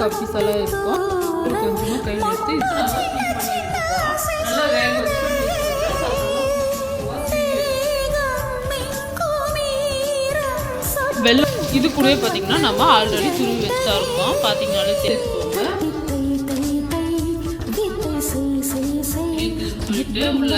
Guppies எல்லாம் இருக்கும் இது கொஞ்சமாக கையில் எடுத்து நல்லா வேக வெள்ளம் இது கூடவே பார்த்தீங்கன்னா நம்ம ஆல்ரெடி துருவி வச்சா இருக்கோம் பார்த்தீங்கனாலே சொல்லிட்டு உள்ள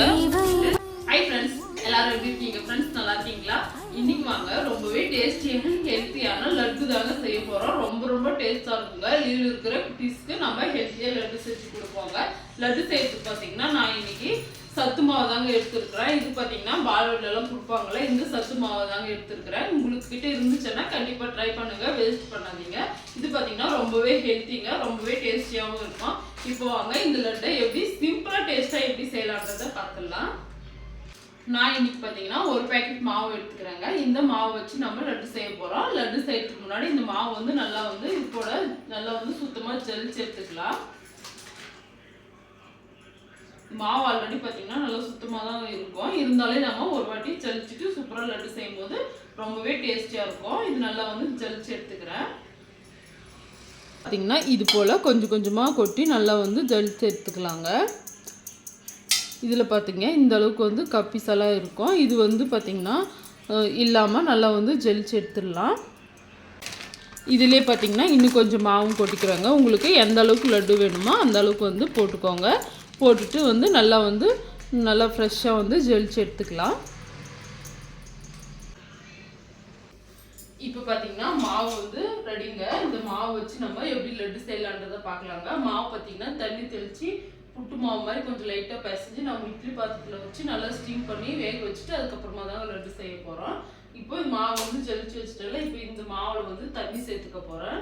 ஹை ஃப்ரெண்ட்ஸ் எல்லாரும் எப்படி இருக்கீங்க ஃப்ரெண்ட்ஸ் நல்லா இருக்கீங்களா இன்னைக்கு வாங்க ரொம்பவே டேஸ்டியான ஹெல்த்தியான லட்டு தாங்க செய்ய போறோம். ரொம்ப டேஸ்ட்டாக இருக்குங்க. இதில் இருக்கிற குட்டீஸ்க்கு நம்ம ஹெல்த்தியாக லட்டு செஞ்சு கொடுப்போங்க. லட்டு செய்யறதுக்கு பார்த்தீங்கன்னா நான் இன்னைக்கு சத்து மாவு தாங்க எடுத்துருக்குறேன். இது பார்த்தீங்கன்னா பால்வெட்ல கொடுப்பாங்களே இந்த சத்து மாவு தாங்க எடுத்துருக்குறேன். உங்களுக்கு கிட்ட இருந்துச்சுன்னா கண்டிப்பாக ட்ரை பண்ணுங்க வேஸ்ட் பண்ணாதீங்க. இது பார்த்தீங்கன்னா ரொம்பவே ஹெல்த்திங்க ரொம்பவே டேஸ்டியாகவும் இருக்கும். இப்போ வாங்க இந்த லட்டை எப்படி சிம்பிளாக டேஸ்ட்டாக எப்படி செய்யலான்றதை பார்த்துடலாம். நான் இன்னைக்கு பார்த்தீங்கன்னா ஒரு பேக்கெட் மாவு எடுத்துக்கிறேங்க. இந்த மாவு வச்சு நம்ம லட்டு செய்ய போகிறோம் லட்டு செய்யறதுக்கு முன்னாடி இந்த மாவு வந்து நல்லா வந்து இது நல்லா வந்து சுத்தமாக ஜெலிச்சு எடுத்துக்கலாம். மாவு ஆல்ரெடி பார்த்தீங்கன்னா நல்லா சுத்தமாக தான் இருக்கும். இருந்தாலே நம்ம ஒரு வாட்டி ஜலிச்சுட்டு சூப்பராக லட்டு செய்யும்போது ரொம்பவே டேஸ்டியாக இருக்கும். இது நல்லா வந்து ஜலிச்சு எடுத்துக்கிறேன். பார்த்தீங்கன்னா இது போல் கொஞ்சம் கொஞ்சமாக கொட்டி நல்லா வந்து ஜலிச்சு எடுத்துக்கலாங்க. இதில் பார்த்திங்க இந்த அளவுக்கு வந்து கப்பிஸ் இருக்கும். இது வந்து பார்த்திங்கன்னா இல்லாமல் நல்லா வந்து ஜெலிச்சு எடுத்துடலாம். இதிலே பார்த்தீங்கன்னா இன்னும் கொஞ்சம் மாவும் கொட்டிக்கிறாங்க. உங்களுக்கு எந்த அளவுக்கு லட்டு வேணுமோ அந்த அளவுக்கு வந்து போட்டுக்கோங்க. போட்டுட்டு வந்து நல்லா வந்து நல்லா ஃப்ரெஷ்ஷாக வந்து ஜெலிச்சு எடுத்துக்கலாம். இப்போ பார்த்தீங்கன்னா மாவு வந்து ரெடிங்க இந்த மாவு வச்சு நம்ம எப்படி லட்டு செய்யலான்றதை பார்க்கலாங்க. மாவு பார்த்தீங்கன்னா தண்ணி தெளித்து புட்டு மாவு மாதிரி கொஞ்சம் லைட்டாக பிசைஞ்சு நம்ம இட்லி பாத்திரத்தில் வச்சு நல்லா ஸ்டீம் பண்ணி வேக வச்சுட்டு அதுக்கப்புறமா தான் லட்டு செய்ய போகிறோம் இப்போ இந்த மாவு வந்து ஜெலிச்சு வச்சுட்டால இப்போ இந்த மாவில் வந்து தண்ணி சேர்த்துக்க போகிறேன்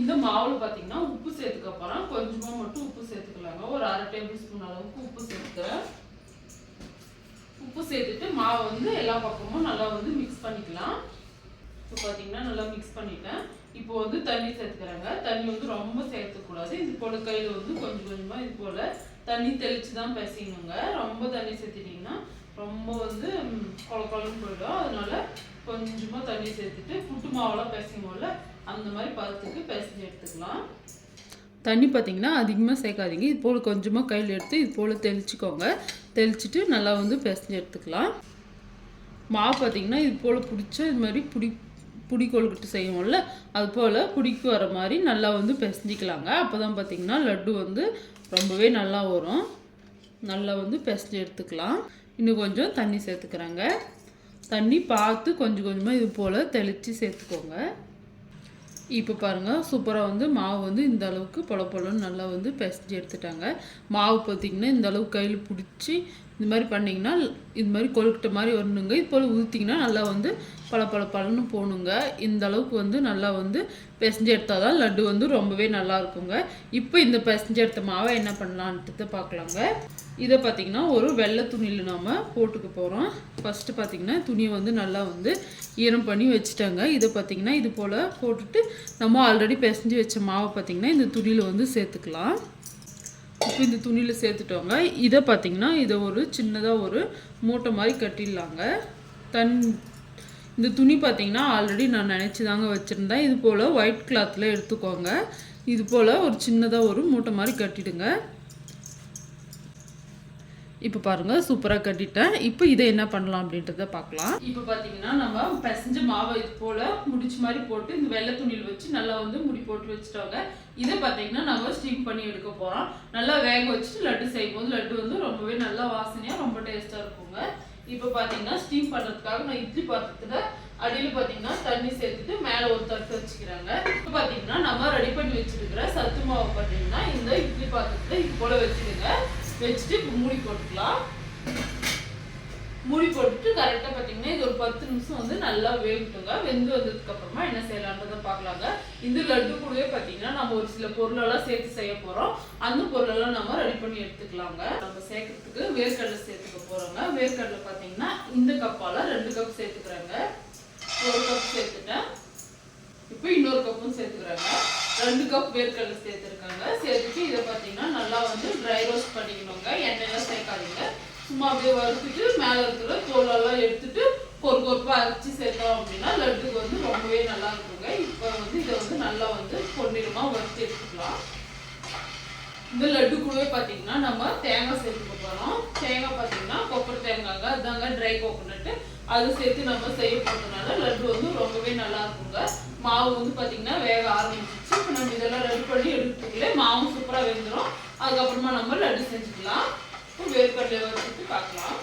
இந்த மாவில் பார்த்தீங்கன்னா உப்பு சேர்த்துக்க போகிறேன் கொஞ்சமாக மட்டும் உப்பு சேர்த்துக்கலாங்க. ஒரு அரை டேபிள் ஸ்பூன் அளவுக்கு உப்பு சேர்த்துக்கிறேன். உப்பு சேர்த்துட்டு மாவை வந்து எல்லா பக்கமும் நல்லா வந்து மிக்ஸ் பண்ணிக்கலாம். இப்போ பார்த்தீங்கன்னா நல்லா மிக்ஸ் பண்ணிட்டேன். இப்போ வந்து தண்ணி சேர்த்துக்கிறாங்க. தண்ணி வந்து ரொம்ப சேர்த்துக்கூடாது. இது போல் கையில் வந்து கொஞ்சம் கொஞ்சமாக இது போல் தண்ணி தெளித்து தான் பேசிக்கணுங்க. ரொம்ப தண்ணி சேர்த்துட்டிங்கன்னா ரொம்ப வந்து ம், கொல கொலன்னு போயிடும். அதனால கொஞ்சமாக தண்ணி சேர்த்துட்டு புட்டு மாவெல்லாம் பிசையும்போல அந்த மாதிரி பதத்துக்கு பிசைஞ்சு எடுத்துக்கலாம். தண்ணி பார்த்தீங்கன்னா அதிகமாக சேர்க்காதீங்க. இது போல் கொஞ்சமாக கையில் எடுத்து இது போல் தெளிச்சுக்கோங்க. தெளிச்சுட்டு நல்லா வந்து பிசைஞ்சு எடுத்துக்கலாம். மாவு பார்த்தீங்கன்னா இது போல் பிடிச்ச இது மாதிரி பிடி புடி செய்வோம்ல அது போல் புடிக்கு வர மாதிரி நல்லா வந்து பிசைஞ்சிக்கலாங்க. அப்போ தான் பார்த்தீங்கன்னா லட்டு வந்து ரொம்பவே நல்லா வரும். நல்லா வந்து பிசைஞ்சு எடுத்துக்கலாம். இன்னும் கொஞ்சம் தண்ணி சேர்த்துக்கிறாங்க. தண்ணி பார்த்து கொஞ்சம் கொஞ்சமாக இது போல் தெளித்து சேர்த்துக்கோங்க. இப்போ பாருங்கள் சூப்பராக வந்து மாவு வந்து இந்த அளவுக்கு பொல பொலன்னு நல்லா வந்து பிசைஞ்சு எடுத்துட்டாங்க. மாவு பார்த்திங்கன்னா இந்த அளவுக்கு கையில் பிடிச்சி இந்த மாதிரி பண்ணிங்கன்னா இது மாதிரி கொழுக்கட்டை மாதிரி வரணுங்க. இது போல் ஊற்றிங்கன்னா நல்லா வந்து பல பல பலன்னு போகணுங்க இந்த அளவுக்கு வந்து நல்லா வந்து பிசைஞ்சு எடுத்தால் தான் லட்டு வந்து ரொம்பவே நல்லா இருக்குங்க. இப்போ இந்த பிசைஞ்சு எடுத்த மாவை என்ன பண்ணலான்ட்டு பார்க்கலாங்க. இதை பார்த்திங்கன்னா ஒரு வெள்ளை துணியில் நாம் போட்டுக்க போகிறோம் ஃபஸ்ட்டு பார்த்திங்கன்னா துணியை வந்து நல்லா வந்து ஈரம் பண்ணி வச்சுட்டாங்க. இதை பார்த்திங்கன்னா இது போல் போட்டுட்டு நம்ம ஆல்ரெடி பிசைஞ்சு வச்ச மாவை பார்த்திங்கன்னா இந்த துணியில் வந்து சேர்த்துக்கலாம். இப்போ இந்த துணியில் சேர்த்துட்டோங்க. இதை பார்த்திங்கன்னா இதை ஒரு சின்னதாக ஒரு மூட்டை மாதிரி கட்டிடலாங்க. தன் இந்த துணி பார்த்திங்கன்னா ஆல்ரெடி நான் நினச்சி தாங்க வச்சுருந்தேன். இது போல் ஒயிட் கிளாத்தில் எடுத்துக்கோங்க. இது போல் ஒரு சின்னதாக ஒரு மூட்டை மாதிரி கட்டிடுங்க. இப்போ பாருங்க சூப்பராக கட்டிட்டேன். இப்போ இதை என்ன பண்ணலாம் அப்படின்றத பார்க்கலாம். இப்போ பார்த்தீங்கன்னா நம்ம பிசைஞ்ச மாவை இது போல் முடிச்சு மாதிரி போட்டு இந்த வெள்ளை துணியில் வச்சு நல்லா வந்து முடி போட்டு வச்சுட்டாங்க. இதை பார்த்தீங்கன்னா நம்ம ஸ்டீம் பண்ணி எடுக்க போகிறோம் நல்லா வேக வச்சுட்டு லட்டு செய்யும்போது லட்டு வந்து ரொம்பவே நல்லா வாசனையாக ரொம்ப டேஸ்ட்டாக இருக்குங்க. இப்போ பார்த்தீங்கன்னா ஸ்டீம் பண்ணுறதுக்காக நான் இட்லி பாத்திரத்தில் அடியில் பார்த்தீங்கன்னா தண்ணி சேர்த்துட்டு மேலே ஒரு தட்டு வச்சுக்கிறாங்க. இப்போ பார்த்தீங்கன்னா நம்ம ரெடி பண்ணி வச்சுருக்கிற சத்து மாவு பார்த்தீங்கன்னா இந்த இட்லி பாத்திரத்தில் இது போல் வச்சுடுங்க வச்சுட்டு இப்போ மூடி போட்டுக்கலாம். மூடி போட்டுட்டு கரெக்டாக பார்த்தீங்கன்னா இது ஒரு பத்து நிமிஷம் வந்து நல்லா வேகட்டுங்க. வெந்து வந்ததுக்கு அப்புறமா என்ன செய்யலான்றதை பார்க்கலாங்க. இந்த லட்டு கூடவே பார்த்தீங்கன்னா நம்ம ஒரு சில பொருளெல்லாம் சேர்த்து செய்ய போகிறோம் அந்த பொருளெல்லாம் நம்ம ரெடி பண்ணி எடுத்துக்கலாங்க. நம்ம சேர்க்கறதுக்கு வேர்க்கடலை சேர்த்துக்க போகிறோங்க வேர்க்கடலை பார்த்தீங்கன்னா இந்த கப்பால் ரெண்டு கப் சேர்த்துக்கிறாங்க. ஒரு கப் சேர்த்துட்டேன். இப்போ இன்னொரு கப்பும் சேர்த்துக்கிறாங்க. ரெண்டு கப் வேர்க்கடலை சேர்த்துருக்காங்க. சேர்த்துட்டு இதை பார்த்தீங்கன்னா நல்லா வந்து ட்ரை ரோஸ்ட் பண்ணிக்கணுங்க. எண்ணெயெல்லாம் சேர்க்காதீங்க. சும்மா அப்படியே வறுத்துட்டு மேலே இருக்கிற தோலெல்லாம் எடுத்துட்டு பொறு பொறுப்பாக அரைச்சி சேர்த்தோம் அப்படின்னா லட்டுக்கு வந்து ரொம்பவே நல்லா இருக்குங்க. இப்போ வந்து இதை வந்து நல்லா வந்து பொன்னிறமாக வறுத்து எடுத்துக்கலாம். இந்த லட்டு கூடவே பார்த்தீங்கன்னா நம்ம தேங்காய் சேர்த்துக்க போகிறோம் தேங்காய் பார்த்தீங்கன்னா கொப்பரை தேங்காய்ங்க. அதாங்க ட்ரை கோகோனட்டு அது சேர்த்து நம்ம செய்ய போகிறதுனால லட்டு வந்து ரொம்பவே நல்லா இருக்குங்க. மாவு வந்து பார்த்தீங்கன்னா வேக ஆரம்பிச்சிச்சு இப்போ நம்ம இதெல்லாம் ரெடி பண்ணி எடுத்துக்கல. மாவும் சூப்பராக வெந்துடும் அதுக்கப்புறமா நம்ம லட்டு செஞ்சுக்கலாம். இப்போ வேர்க்கடலை வச்சுட்டு பார்க்கலாம்.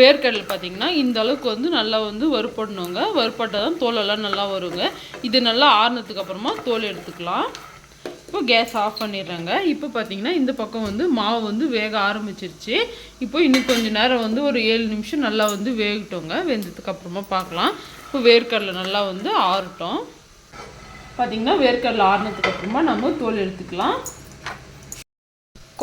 வேர்க்கடலை பார்த்தீங்கன்னா இந்த அளவுக்கு வந்து நல்லா வந்து வறுப்படணுங்க. வறுப்பட்டால் தான் தோலெல்லாம் நல்லா வருங்க. இது நல்லா ஆறுனதுக்கு அப்புறமா தோல் எடுத்துக்கலாம். இப்போ கேஸ் ஆஃப் பண்ணிடுறாங்க. இப்போ பார்த்தீங்கன்னா இந்த பக்கம் வந்து மாவு வந்து வேக ஆரம்பிச்சிருச்சு. இப்போ இன்னும் கொஞ்சம் நேரம் வந்து ஒரு ஏழு நிமிஷம் நல்லா வந்து வேகட்டோங்க. வெந்ததுக்கு அப்புறமா பார்க்கலாம். இப்போ வேர்க்கடலை நல்லா வந்து ஆறட்டும். பார்த்தீங்கன்னா வேர்க்கடலை ஆறுனதுக்கு அப்புறமா நம்ம தோல் எடுத்துக்கலாம்.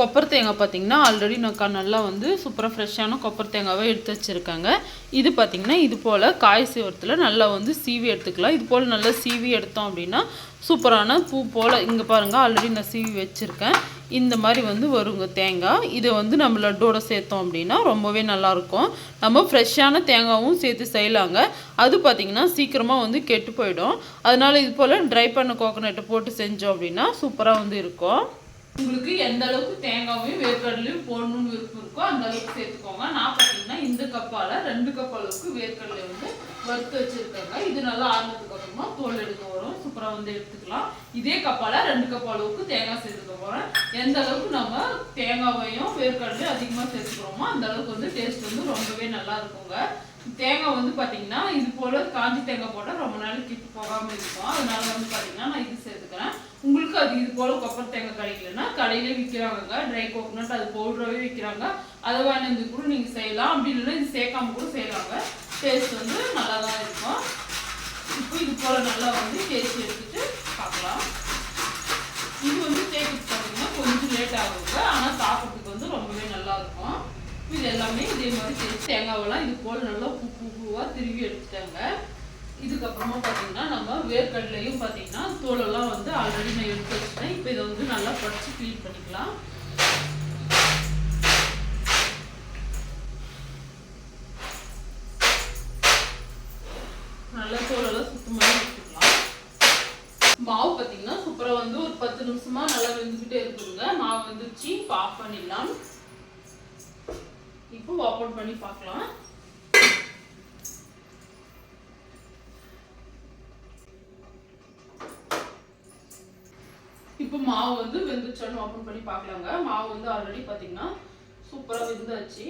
கொப்பர் தேங்காய் பார்த்தீங்கன்னா ஆல்ரெடி நான் க- நல்லா வந்து சூப்பராக ஃப்ரெஷ்ஷான கொப்பர் தேங்காவை எடுத்து வச்சுருக்காங்க. இது பார்த்தீங்கன்னா இது போல் காய் சீவரத்தில் நல்லா வந்து சீவி எடுத்துக்கலாம். இது போல் நல்லா சீவி எடுத்தோம் அப்படின்னா சூப்பரான பூ போல் இங்கே பாருங்கள் ஆல்ரெடி நான் சீவி வச்சுருக்கேன். இந்த மாதிரி வந்து வருங்க தேங்காய். இதை வந்து நம்ம லட்டோட சேர்த்தோம் அப்படின்னா ரொம்பவே நல்லாயிருக்கும். நம்ம ஃப்ரெஷ்ஷான தேங்காவும் சேர்த்து செய்யலாங்க. அது பார்த்திங்கன்னா சீக்கிரமாக வந்து கெட்டு போயிடும். அதனால் இது போல் ட்ரை பண்ண கோகோனட்டை போட்டு செஞ்சோம் அப்படின்னா சூப்பராக வந்து இருக்கும். உங்களுக்கு எந்த அளவுக்கு தேங்காயும் வேர்க்கடலையும் போடணும்னு விருப்பம் இருக்கோ அந்த அளவுக்கு சேர்த்துக்கோங்க. நான் பார்த்தீங்கன்னா இந்த கப்பால் ரெண்டு கப் அளவுக்கு வேர்க்கடலை வந்து வறுத்து வச்சிருக்காங்க. இது நல்லா ஆறுனதுக்கு அப்புறமா தோல் எடுக்க வரும் சூப்பராக வந்து எடுத்துக்கலாம். இதே கப்பால் ரெண்டு கப் அளவுக்கு தேங்காய் சேர்த்துக்க போகிறேன் எந்த அளவுக்கு நம்ம தேங்காவையும் வேர்க்கடலையும் அதிகமாக சேர்த்துக்கிறோமோ அந்த அளவுக்கு வந்து டேஸ்ட் வந்து ரொம்பவே நல்லா இருக்குங்க. தேங்காய் வந்து பார்த்தீங்கன்னா இது போல் காஞ்சி தேங்காய் போட்டால் ரொம்ப நாள் கிட்டு போகாமல் இருக்கும். அதனால வந்து பார்த்தீங்கன்னா நான் இது சேர்த்துக்கிறேன். உங்களுக்கு அது இது போல் கொப்பரை தேங்காய் கிடைக்கலன்னா கடையிலே விற்கிறாங்க ட்ரை கோகோனட் அது பவுடராகவே விற்கிறாங்க அதை வாங்கி கூட நீங்கள் செய்யலாம். அப்படி இல்லைன்னா இது சேர்க்காம கூட செய்யலாங்க. டேஸ்ட் வந்து நல்லா தான் இருக்கும். இப்போ இது போல் நல்லா வந்து தேய்ச்சி எடுத்துட்டு பார்க்கலாம். இது வந்து தேய்க்கிறது பார்த்தீங்கன்னா கொஞ்சம் லேட் ஆகுங்க. ஆனால் சாப்பிட்றதுக்கு வந்து ரொம்பவே நல்லா இருக்கும். இது எல்லாமே இதே மாதிரி தேய்ச்சி தேங்காவெல்லாம் இது போல் நல்லா பூ பூ பூவாக திருவி எடுத்துட்டாங்க. இதுக்கப்புறமா பார்த்தீங்கன்னா நம்ம வேர்க்கடலையும் பார்த்தீங்கன்னா தோலெல்லாம் வந்து ஆல்ரெடி நான் எடுத்து வச்சுட்டேன். இப்போ இதை வந்து நல்லா படிச்சு க்ளீன் பண்ணிக்கலாம். நல்லா தோலெல்லாம் சுத்தமாக எடுத்துக்கலாம். மாவு பார்த்தீங்கன்னா சூப்பராக வந்து ஒரு பத்து நிமிஷமா நல்லா வெந்துக்கிட்டே இருக்குதுங்க. மாவு வெந்துருச்சு இப்போ ஆஃப் பண்ணிடலாம். இப்போ ஓப்பன் பண்ணி பார்க்கலாம் இப்போ மாவு வந்து வெந்துச்சான்னு ஓப்பன் பண்ணி பார்க்கலாங்க. மாவு வந்து ஆல்ரெடி பார்த்தீங்கன்னா சூப்பராக வெந்தாச்சு.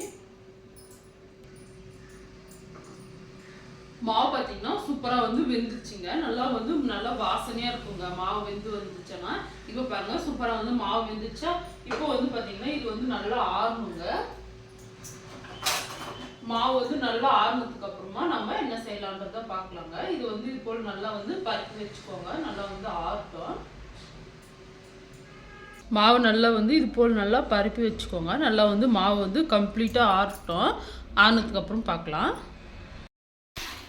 மாவு பார்த்தீங்கன்னா சூப்பராக வந்து வெந்துச்சுங்க நல்லா வந்து நல்லா வாசனையாக இருக்குங்க. மாவு வெந்து வந்துச்சுன்னா இப்போ பாருங்க சூப்பராக வந்து மாவு வெந்துச்சா இப்போ வந்து பார்த்தீங்கன்னா இது வந்து நல்லா ஆறணுங்க. மாவு வந்து நல்லா ஆறுனதுக்கு அப்புறமா நம்ம என்ன செய்யலான்றத பார்க்கலாங்க. இது வந்து இது போல் நல்லா வந்து பருப்பி வச்சுக்கோங்க. நல்லா வந்து ஆறட்டும். மாவு நல்லா வந்து இது போல் நல்லா பரப்பி வச்சுக்கோங்க. நல்லா வந்து மாவு வந்து கம்ப்ளீட்டாக ஆறட்டும். ஆனதுக்கப்புறம் பார்க்கலாம்.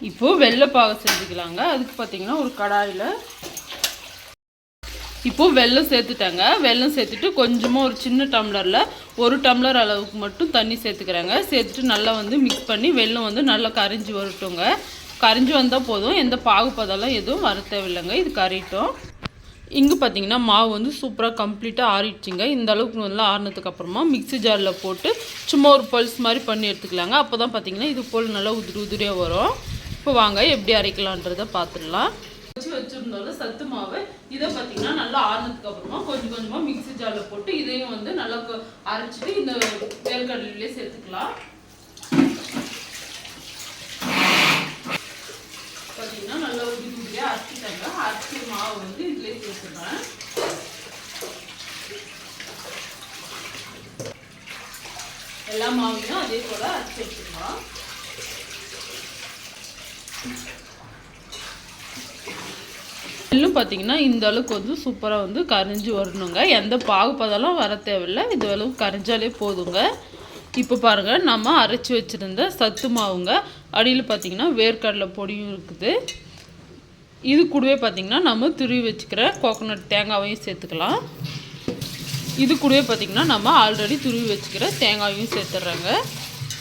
இப்போது வெள்ளைப்பாக செஞ்சுக்கலாங்க. அதுக்கு பார்த்தீங்கன்னா ஒரு கடாயில். இப்போது வெல்லம் சேர்த்துட்டாங்க. வெல்லம் சேர்த்துட்டு கொஞ்சமாக ஒரு சின்ன டம்ளரில் ஒரு டம்ளர் அளவுக்கு மட்டும் தண்ணி சேர்த்துக்கிறாங்க. சேர்த்துட்டு நல்லா வந்து மிக்ஸ் பண்ணி வெள்ளம் வந்து நல்லா கரைஞ்சி வரட்டுங்க. கரைஞ்சி வந்தால் போதும். எந்த பாகுபதெல்லாம் எதுவும் வர தேவையில்லைங்க. இது கரையட்டும் இங்கே பார்த்தீங்கன்னா மாவு வந்து சூப்பராக கம்ப்ளீட்டாக ஆறிடுச்சிங்க. இந்த அளவுக்கு நல்லா ஆறினதுக்கு அப்புறமா மிக்ஸி ஜாரில் போட்டு சும்மா ஒரு பல்ஸ் மாதிரி பண்ணி எடுத்துக்கலாங்க. அப்போ தான் பார்த்தீங்கன்னா இது போல் நல்லா உதிரி உதிரியாக வரும். இப்போ வாங்க எப்படி அரைக்கலான்றதை பார்த்துடலாம் வச்சு வச்சுருந்தாலும் சத்து மாவு இதை பார்த்தீங்கன்னா நல்லா ஆறினதுக்கு அப்புறமா கொஞ்சம் கொஞ்சமாக மிக்ஸி ஜாரில் போட்டு இதையும் வந்து நல்லா அரைச்சிட்டு இந்த வேர்க்கடலையிலே சேர்த்துக்கலாம் பார்த்தீங்கன்னா நல்லா உதிரி உதிரியாக அரைச்சிட்டாங்க அரைச்சி மாவு வந்து இதிலே சேர்த்துப்பேன் எல்லா மாவையும் அதே போல் அரைச்சி எடுத்துக்கலாம். இன்னும் பார்த்தீங்கன்னா இந்த அளவுக்கு வந்து சூப்பராக வந்து கரைஞ்சி வரணுங்க. எந்த பாகுபதெல்லாம் வர தேவையில்லை. இந்த அளவுக்கு கரைஞ்சாலே போதுங்க. இப்போ பாருங்கள் நம்ம அரைச்சி வச்சுருந்த சத்து மாவுங்க. அடியில் பார்த்தீங்கன்னா வேர்க்கடலை பொடியும் இருக்குது. இது கூடவே பார்த்திங்கன்னா நம்ம துருவி வச்சுக்கிற கோகோனட் தேங்காவையும் சேர்த்துக்கலாம். இது கூடவே பார்த்தீங்கன்னா நம்ம ஆல்ரெடி துருவி வச்சுக்கிற தேங்காயும் சேர்த்துட்றாங்க.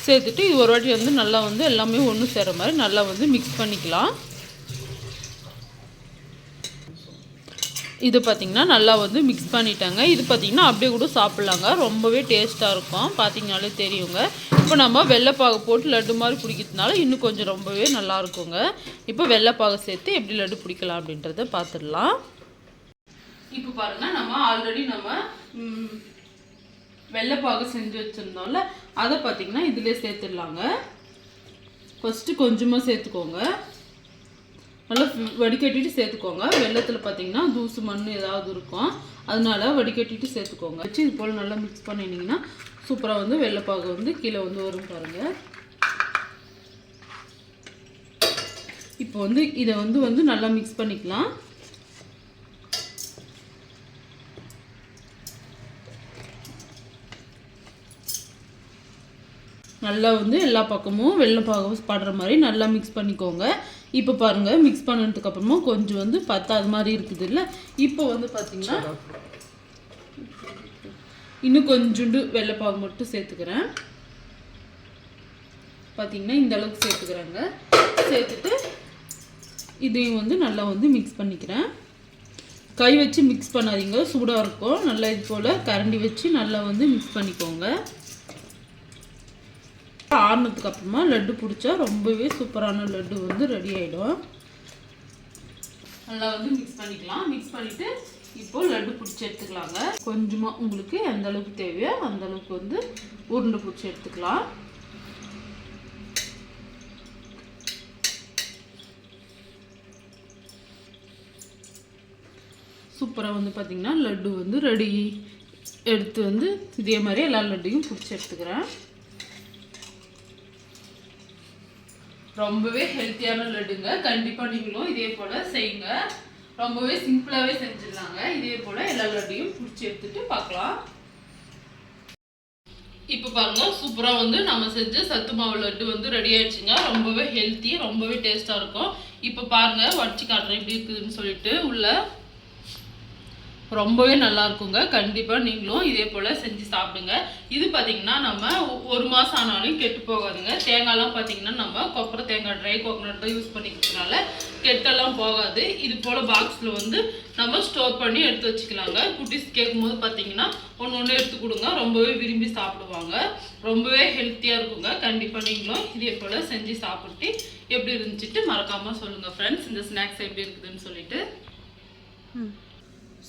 சேர்த்துட்டு இது ஒரு வாட்டி வந்து நல்லா வந்து எல்லாமே ஒன்று சேர்கிற மாதிரி நல்லா வந்து மிக்ஸ் பண்ணிக்கலாம். இது பார்த்திங்கன்னா நல்லா வந்து மிக்ஸ் பண்ணிட்டாங்க. இது பார்த்திங்கன்னா அப்படியே கூட சாப்பிட்லாங்க. ரொம்பவே டேஸ்ட்டாக இருக்கும். பார்த்திங்கனாலே தெரியுங்க. இப்போ நம்ம வெள்ளைப்பாகு போட்டு லட்டு மாதிரி பிடிக்கிறதுனால இன்னும் கொஞ்சம் ரொம்பவே நல்லா இருக்குங்க. இப்போ வெள்ளைப்பாகு சேர்த்து எப்படி லட்டு பிடிக்கலாம் அப்படின்றத பார்த்துடலாம் இப்போ பாருங்க நம்ம ஆல்ரெடி நம்ம ம், வெள்ளைப்பாகு செஞ்சு வச்சுருந்தோம்ல அதை பார்த்திங்கன்னா இதிலே சேர்த்துடலாங்க. ஃபஸ்ட்டு கொஞ்சமாக சேர்த்துக்கோங்க. நல்லா வடிகட்டிட்டு சேர்த்துக்கோங்க. வெள்ளத்தில் பார்த்தீங்கன்னா தூசு மண் ஏதாவது இருக்கும். அதனால வடிகட்டிட்டு சேர்த்துக்கோங்க. வச்சு இது போல் நல்லா மிக்ஸ் பண்ணினீங்கன்னா சூப்பராக வந்து வெள்ளைப்பாகு வந்து கீழே வந்து வரும் பாருங்கள் இப்போ வந்து இதை வந்து வந்து நல்லா மிக்ஸ் பண்ணிக்கலாம். நல்லா வந்து எல்லா பக்கமும் வெள்ளை பாகம் படுற மாதிரி நல்லா மிக்ஸ் பண்ணிக்கோங்க. இப்போ பாருங்கள் மிக்ஸ் பண்ணதுக்கு அப்புறமா கொஞ்சம் வந்து பத்தாத மாதிரி இருக்குது இல்லை இப்போ வந்து பார்த்திங்கன்னா இன்னும் கொஞ்சோண்டு வெள்ளைப்பாகு மட்டும் சேர்த்துக்கிறேன். பார்த்தீங்கன்னா இந்த அளவுக்கு சேர்த்துக்கிறேங்க. சேர்த்துட்டு இதையும் வந்து நல்லா வந்து மிக்ஸ் பண்ணிக்கிறேன். கை வச்சு மிக்ஸ் பண்ணாதீங்க. சூடாக இருக்கும். நல்லா இது போல் கரண்டி வச்சு நல்லா வந்து மிக்ஸ் பண்ணிக்கோங்க. ஆறுனதுக்கு அப்புறமா லட்டு பிடிச்சா ரொம்பவே சூப்பரான லட்டு வந்து ரெடி ஆகிடும் நல்லா வந்து மிக்ஸ் பண்ணிக்கலாம். மிக்ஸ் பண்ணிவிட்டு இப்போ லட்டு பிடிச்சி எடுத்துக்கலாங்க. கொஞ்சமாக உங்களுக்கு எந்த அளவுக்கு தேவையோ அந்த அளவுக்கு வந்து உருண்டை பிடிச்சி எடுத்துக்கலாம். சூப்பராக வந்து பார்த்திங்கன்னா லட்டு வந்து ரெடி எடுத்து வந்து இதே மாதிரி எல்லா லட்டையும் பிடிச்சி எடுத்துக்கிறேன். ரொம்பவே ஹெல்த்தியான லட்டுங்க. கண்டிப்பாக நீங்களும் இதே போல் செய்யுங்க. ரொம்பவே சிம்பிளாகவே செஞ்சிடலாங்க. இதே போல் எல்லா லட்டையும் பிடிச்சி எடுத்துட்டு பார்க்கலாம் இப்போ பாருங்கள் சூப்பராக வந்து நம்ம செஞ்ச சத்து மாவு லட்டு வந்து ரெடி ஆயிடுச்சுங்க. ரொம்பவே ஹெல்த்தி ரொம்பவே டேஸ்ட்டாக இருக்கும். இப்போ பாருங்க வடிச்சு காட்டுறேன் எப்படி இருக்குதுன்னு சொல்லிட்டு உள்ள ரொம்பவே நல்லா இருக்குங்க. கண்டிப்பாக நீங்களும் இதே போல் செஞ்சு சாப்பிடுங்க. இது பார்த்திங்கன்னா நம்ம ஒ- ஒரு மாதம் ஆனாலும் கெட்டு போகாதுங்க. தேங்காய்லாம் பார்த்தீங்கன்னா நம்ம கொப்பரை தேங்காய் ட்ரை கோகனட் தான் யூஸ் பண்ணிக்கிறதுனால கெட்டெல்லாம் போகாது. இது போல் பாக்ஸில் வந்து நம்ம ஸ்டோர் பண்ணி எடுத்து வச்சுக்கலாங்க. குட்டிஸ் கேட்கும்போது பார்த்தீங்கன்னா ஒன்று ஒன்று எடுத்து கொடுங்க. ரொம்பவே விரும்பி சாப்பிடுவாங்க. ரொம்பவே ஹெல்த்தியாக இருக்குங்க. கண்டிப்பாக நீங்களும் இதே போல் செஞ்சு சாப்பிட்டு எப்படி இருந்துச்சுட்டு மறக்காமல் சொல்லுங்கள் ஃப்ரெண்ட்ஸ் இந்த ஸ்நாக்ஸ் எப்படி இருக்குதுன்னு சொல்லிட்டு.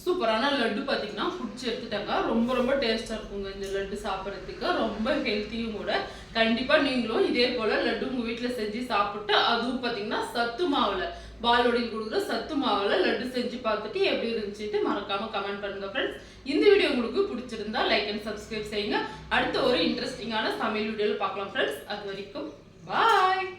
சூப்பரான லட்டு பார்த்தீங்கன்னா பிடிச்சி எடுத்துட்டாங்க. ரொம்ப ரொம்ப டேஸ்ட்டாக இருக்குங்க இந்த லட்டு சாப்பிட்றதுக்கு. ரொம்ப ஹெல்த்தியும் கூட. கண்டிப்பாக நீங்களும் இதே போல் லட்டு உங்கள் வீட்டில் செஞ்சு சாப்பிட்டு அதுவும் பார்த்தீங்கன்னா சத்து மாவில் பாலோடையில் கொடுக்குற சத்து மாவில் லட்டு செஞ்சு பார்த்துட்டு எப்படி இருந்துச்சுட்டு மறக்காமல் கமெண்ட் பண்ணுங்க ஃப்ரெண்ட்ஸ் இந்த வீடியோ உங்களுக்கு பிடிச்சிருந்தா லைக் அண்ட் சப்ஸ்கிரைப் செய்யுங்க. அடுத்த ஒரு இன்ட்ரெஸ்டிங்கான சமையல் வீடியோவில் பார்க்கலாம் ஃப்ரெண்ட்ஸ் அது வரைக்கும் பாய்